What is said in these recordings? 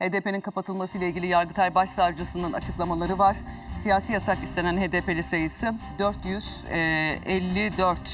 HDP'nin kapatılması ile ilgili Yargıtay Başsavcısının açıklamaları var. Siyasi yasak istenen HDP'li sayısı 454 e,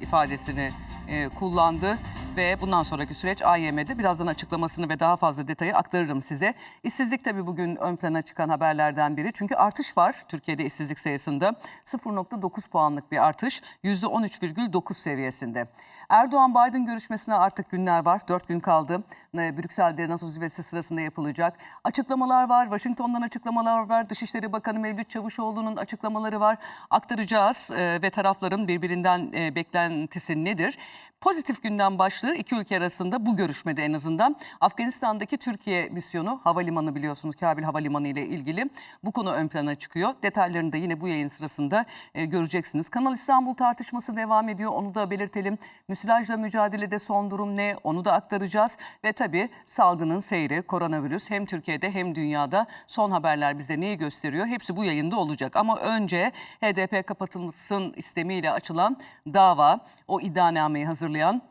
ifadesini e, kullandı ve bundan sonraki süreç AYM'de birazdan açıklamasını ve daha fazla detayı aktarırım size. İşsizlik tabii bugün ön plana çıkan haberlerden biri. Çünkü artış var Türkiye'de işsizlik sayısında. 0.9 puanlık bir artış %13,9 seviyesinde. Erdoğan-Biden görüşmesine artık günler var. 4 gün kaldı. E, Brüksel'de NATO zirvesi sırasında yapılacak. Açıklamalar var. Washington'dan açıklamalar var. Dışişleri Bakanı Mevlüt Çavuşoğlu'nun açıklamaları var. Aktaracağız e, ve tarafların birbirinden e, beklentisi nedir? Pozitif gündem başlığı iki ülke arasında bu görüşmede en azından Afganistan'daki Türkiye misyonu havalimanı biliyorsunuz Kabil Havalimanı ile ilgili bu konu ön plana çıkıyor. Detaylarını da yine bu yayın sırasında e, göreceksiniz. Kanal İstanbul tartışması devam ediyor onu da belirtelim. Müsilajla mücadelede son durum ne onu da aktaracağız ve tabii salgının seyri koronavirüs hem Türkiye'de hem dünyada son haberler bize neyi gösteriyor hepsi bu yayında olacak. Ama önce HDP kapatılsın istemiyle açılan dava o iddianameyi hazırlayan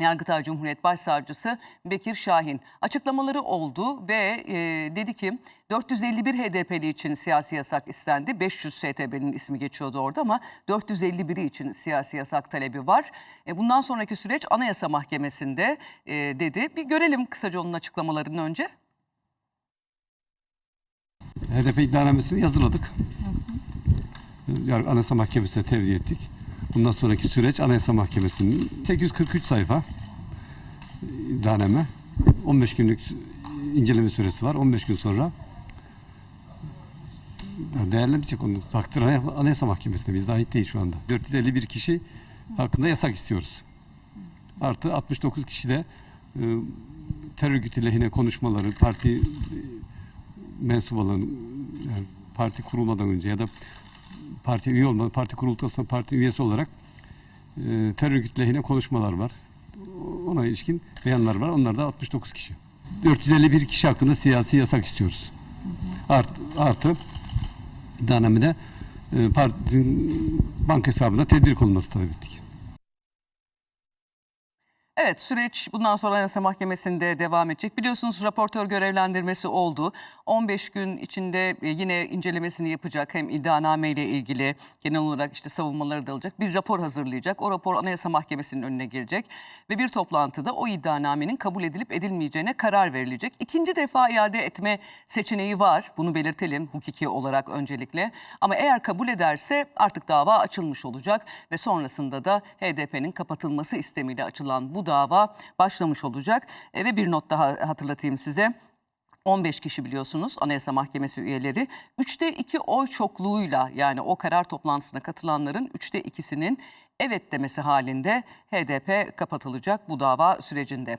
Yargıtay Cumhuriyet Başsavcısı Bekir Şahin açıklamaları oldu ve e, dedi ki 451 HDP'li için siyasi yasak istendi. 500 STB'nin ismi geçiyordu orada ama 451'i için siyasi yasak talebi var. E, bundan sonraki süreç Anayasa Mahkemesi'nde e, dedi. Bir görelim kısaca onun açıklamalarını önce. HDP iddianamesini yazıladık. Yargı Anayasa Mahkemesi'ne tevdi ettik. Bundan sonraki süreç Anayasa Mahkemesi'nin 843 sayfa iddianame. 15 günlük inceleme süresi var. 15 gün sonra değerlendirecek onu. Takdir Anayasa Mahkemesi'ne. Biz ait değil şu anda. 451 kişi hakkında yasak istiyoruz. Artı 69 kişi de e, terör örgütü lehine konuşmaları, parti e, yani parti kurulmadan önce ya da parti üye olmadan parti kurulduktan sonra parti üyesi olarak e, terör örgütü lehine konuşmalar var. Ona ilişkin beyanlar var. Onlar da 69 kişi. 451 kişi hakkında siyasi yasak istiyoruz. Artı, artı iddianamede e, partinin banka hesabına tedbir konulması talep ettik. Evet süreç bundan sonra Anayasa Mahkemesi'nde devam edecek. Biliyorsunuz raportör görevlendirmesi oldu. 15 gün içinde e, yine incelemesini yapacak. Hem iddianame ile ilgili genel olarak işte savunmaları da alacak. Bir rapor hazırlayacak. O rapor Anayasa Mahkemesi'nin önüne gelecek. Ve bir toplantıda o iddianamenin kabul edilip edilmeyeceğine karar verilecek. İkinci defa iade etme seçeneği var. Bunu belirtelim hukuki olarak öncelikle. Ama eğer kabul ederse artık dava açılmış olacak. Ve sonrasında da HDP'nin kapatılması istemiyle açılan bu dava başlamış olacak. E, ve bir not daha hatırlatayım size. 15 kişi biliyorsunuz Anayasa Mahkemesi üyeleri. Üçte iki oy çokluğuyla yani o karar toplantısına katılanların üçte ikisinin evet demesi halinde HDP kapatılacak bu dava sürecinde.